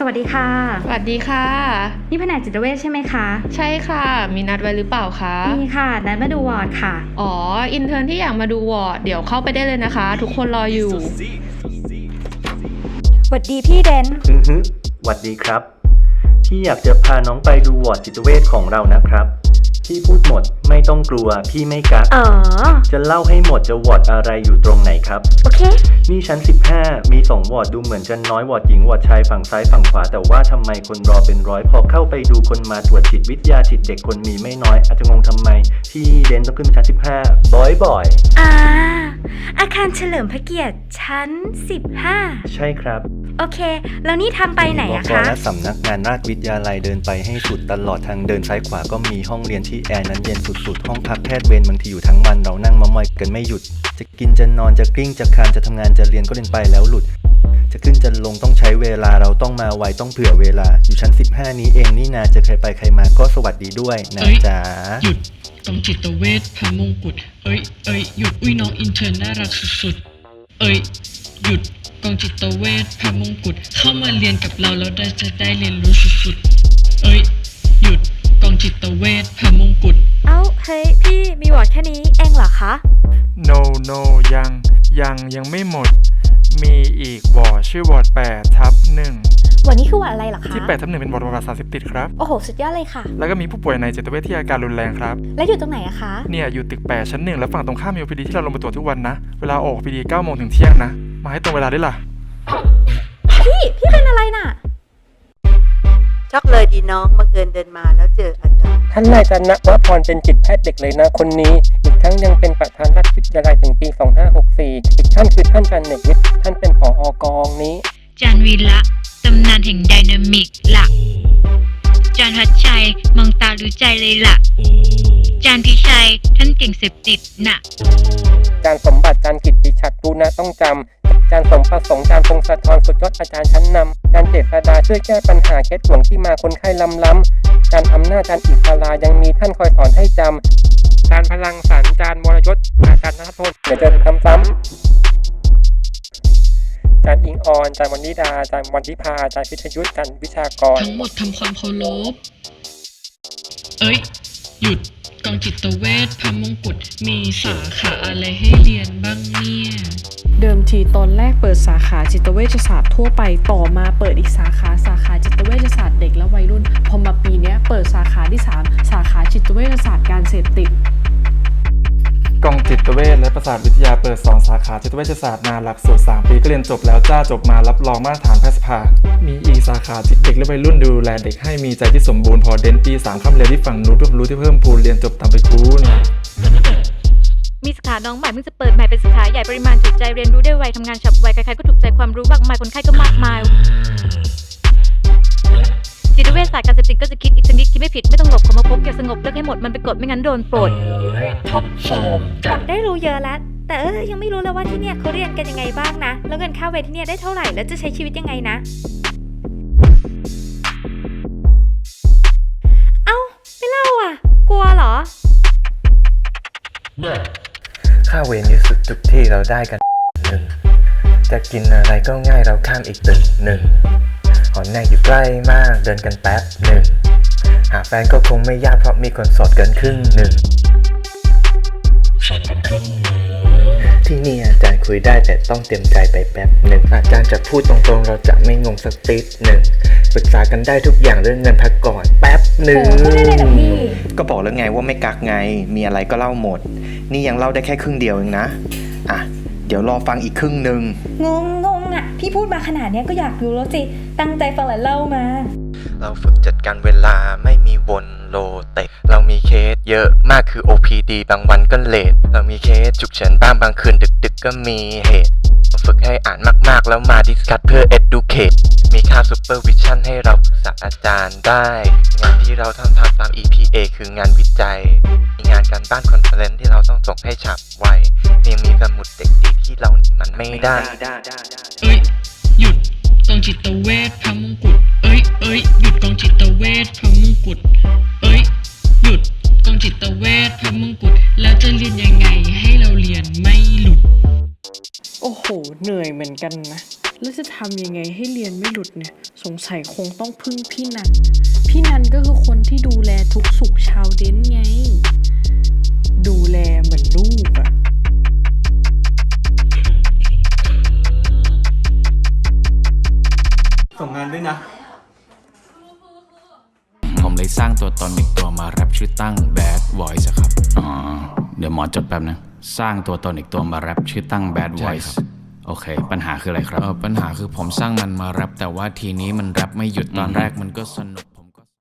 สวัสดีค่ะ สวัสดีค่ะ นี่แผนกจิตเวชใช่ไหมคะ ใช่ค่ะ มีนัดไว้หรือเปล่าคะ มีค่ะ นัดมาดูวอร์ดค่ะ อ๋อ อินเทอร์นที่อยากมาดูวอร์ด เดี๋ยวเข้าไปได้เลยนะคะ ทุกคนรออยู่สวัสดีพี่เดนอือฮึหวัดดีครับ ที่อยากจะพาน้องไปดูวอร์ดจิตเวชของเรานะครับ พี่พูดหมดไม่ต้องกลัวพี่ไม่กักอ๋อ จะเล่าให้หมดจะวอร์ดอะไรอยู่ตรงไหนครับ โอเค นี่ชั้น 15 มี 2 วอร์ดดูเหมือนจะน้อยวอร์ดหญิงวอร์ดชายฝั่งซ้ายฝั่งขวา แต่ว่าทำไมคนรอเป็นร้อยพอเข้าไปดูคนมาตรวจจิตวิทยาจิตเด็กคนมีไม่น้อย อาจจะงงทำไม ที่เดนต้องขึ้นชั้น 15บ่อยบ่อยอ่า อาคารเฉลิมพระเกียรติชั้นๆใช่ครับ15 โอเค แล้วนี่ทางไปไหนอะบกคะ และสำนักงานราชวิทยาลัยเดินไปให้สุดตลอดทางเดินซ้ายขวาก็มีห้องเรียนที่แอร์นั้นเย็นสุดๆ ห้องพักแพทย์เวรบางทีอยู่ทั้งวันเรานั่งมามอยกันไม่หยุด จะกินจะนอนจะกลิ้งจะคลานจะทำงานจะเรียนก็เรียนไปแล้วหลุด จะขึ้นจะลงต้องใช้เวลาเราต้องมาไวต้องเผื่อเวลา อยู่ชั้น 15 นี้เองนี่นาจะใครไปใครมาก็สวัสดีด้วยนะเอ้ย จ๊ะหยุดกองจิตเวชพระมงกุฎเอ้ยเอ้ยหยุดอุ้ยน้องอินเทอร์น่ารักสุดๆเอ้ยหยุด กองจิตเวชพระมงกุฎเข้ามาเรียนกับเราแล้วได้จะได้เรียนรู้สุดๆ เอ้ย หยุดกองจิตเวชพระมงกุฎ เอ้า เฮ้ย พี่มีวอร์ดแค่นี้เองเหรอคะ no no ยัง ยังยังไม่หมด มีอีกวอร์ดชื่อวอร์ด8ทับหนึ่งวันนี้คือวอร์ดอะไรเหรอคะ ที่8ทับหนึ่งเป็นวอร์ดประวัติสารเสพติดครับ โอ้โห สุดยอดเลยค่ะ แล้วก็มีผู้ป่วยในจิตเวชที่อาการรุนแรงครับ แล้วอยู่ตรงไหนอะคะ เนี่ยอยู่ตึก 8 ชั้นหนึ่งแล้วฝั่งตรงข้ามมี OPD ที่เราลงไปตรวจทุกวันนะ เวลาออก OPD 9โมงถึงเที่ยงนะ มาให้ตรงเวลาได้ล่ะ พี่ พี่เป็นอะไรน่ะช็อกเลยดีน้องบังเอิญเดินมาแล้วเจออาจารย์ ท่านนายจันทวพรเป็นจิตแพทย์เด็กเลยนะคนนี้ อีกทั้งยังเป็นประธานราชวิทยาลัยถึงปี 2564 อีกท่านคือท่านจันเนกวิทย์ท่านเป็นผออกองนี้ จานวีละตำนานแห่งไดนามิกละจานทัดชัยมองตารู้ใจเลยละจานพิชัยท่านเก่งเสพติดน่ะจานสมบัติจานกิตติชัดรู้นะต้องจำ จานสมประสงค์จานพงศธรสุดยอดอาจารย์ชั้นนำจานเจษดาช่วยแก้ปัญหาเคสห่วงที่มาคนไข้ล้ำล้ำจานอำนาจจานอิสรายังมีท่านคอยสอนให้จำจานพลังสรรจานมรยศอาจารย์นัทพลเดี๋ยวเจอซ้ำซ้ๆจานอิงออนจานวันนิดาจานวันทิพาจานพิทยุทธจานวิชากร ทั้งหมดทำความเคารพเอ้ย หยุด กองจิตเวชพรมงกุฎมีสาขาอะไรให้เรียนบ้างเนี่ย เดิมทีตอนแรกเปิดสาขาจิตเวชศาสตร์ทั่วไปต่อมาเปิดอีกสาขาสาขาจิตเวชศาสตร์เด็กและวัยรุ่น พอมาปีนี้เปิดสาขาที่ 3 สาขาจิตเวชศาสตร์การเสพติด กองจิตเวชและประสาทวิทยาเปิด 2 สาขาจิตเวชศาสตร์มาหลักสูตร 3 ปีก็เรียนจบแล้วจ้าจบมารับรองมาตรฐานแพทยสภา มีอีกสาขาจิตเด็กและวัยรุ่นดูแลเด็กให้มีใจที่สมบูรณ์พอเดนปี3ข้ามเรียนที่ฝั่งนู้นเพื่อความรู้ที่เพิ่มพูนเรียนจบตามไปครูเนี่ยมีสาขาน้องใหม่เพิ่งจะเปิดใหม่เป็นสาขาใหญ่ปริมาณจุใจเรียนรู้ได้ไวทำงานฉับไวใครๆก็ถูกใจความรู้มากมายคนไข้ก็มากมายาสตร์การเสพติดก็จะคิดอีกสักนิดคิดไม่ผิดไม่ต้องหลบขอมาพบอย่าสงบเลิกให้หมดมันไปกดไม่งั้นโดนโปรดได้รู้เยอะแล้ว แต่เออยังไม่รู้เลยว่าที่เนี่ยเขาเรียนกันยังไงบ้างนะ แล้วเงินค่าเวทที่เนี่ยได้เท่าไหร่แล้วจะใช้ชีวิตยังไงนะ เอ้า ไม่เล่าอะ กลัวเหรอ ค่าเวรอยู่สุดทุกที่เราได้กันหนึ่งจะกินอะไรก็ง่ายเราข้ามอีกตึกหนึ่ง หอแน่อยู่ใกล้มากเดินกันแป๊บหนึ่งหาแฟนก็คงไม่ยากเพราะมีคนโสดเกินครึ่งหนึ่งที่นี่อาจารย์คุยได้แต่ต้องเตรียมใจไปแป๊บหนึ่งอาจารย์จะพูดตรงๆ เราจะไม่งงสักติดหนึ่งปรึกษากันได้ทุกอย่างเรื่องเงินพักก่อนแป๊บหนึ่งก็บอกแล้วไงว่าไม่กักไงมีอะไรก็เล่าหมด นี่ยังเล่าได้แค่ครึ่งเดียวเองนะ อะ เดี๋ยวรอฟังอีกครึ่งหนึ่งงงงง อะ พี่พูดมาขนาดนี้ก็อยากรู้แล้วสิ ตั้งใจฟังและเล่ามา เราฝึกจัดการเวลาไม่มีวนโลเตะเรามีเคสเยอะมากคือ OPD บางวันก็เลทเรามีเคสฉุกเฉินบ้างบางคืนดึกๆกก็มีเหตุ ฝึกให้อ่านมากๆแล้วมาดิสคัตเพื่อ educate มีค่า supervision ให้เราปรึกษาอาจารย์ได้ งานที่เราทำทำตาม EPA คืองานวิจัย มีงานการบ้านคอนเฟอเรนซ์ที่เราต้องส่งให้ฉับไวยังมีสมุดเด็กดีที่เราหนีมันไม่ได้ เอ้ย หยุดกองจิตเวชพระมงกุฎเอ้ยเอ้ยหยุดกองจิตเวชพระมงกุฎเอ้ย หยุดกองจิตเวชพระมงกุฎแล้วจะเรียนยังไงให้เราเรียนไม่หลุด โอ้โห เหนื่อยเหมือนกันนะ แล้วจะทำยังไงให้เรียนไม่หลุดเนี่ย สงสัยคงต้องพึ่งพี่นัน พี่นันก็คือคนที่ดูแลทุกสุขชาวเด้นไง ดูแลเหมือนลูกอะส่งงานด้วยนะ ผมเลยสร้างตัวตนอีกตัวมาแรปชื่อตั้ง Bad Voice อะครับ อ๋อ เดี๋ยวหมอจดแป๊บนะ สร้างตัวตนอีกตัวมาแรปชื่อตั้ง Bad Voice โอเค ปัญหาคืออะไรครับเออปัญหาคือผมสร้างมันมาแรปแต่ว่าทีนี้มันแรปไม่หยุดตอนแรกมันก็สนุก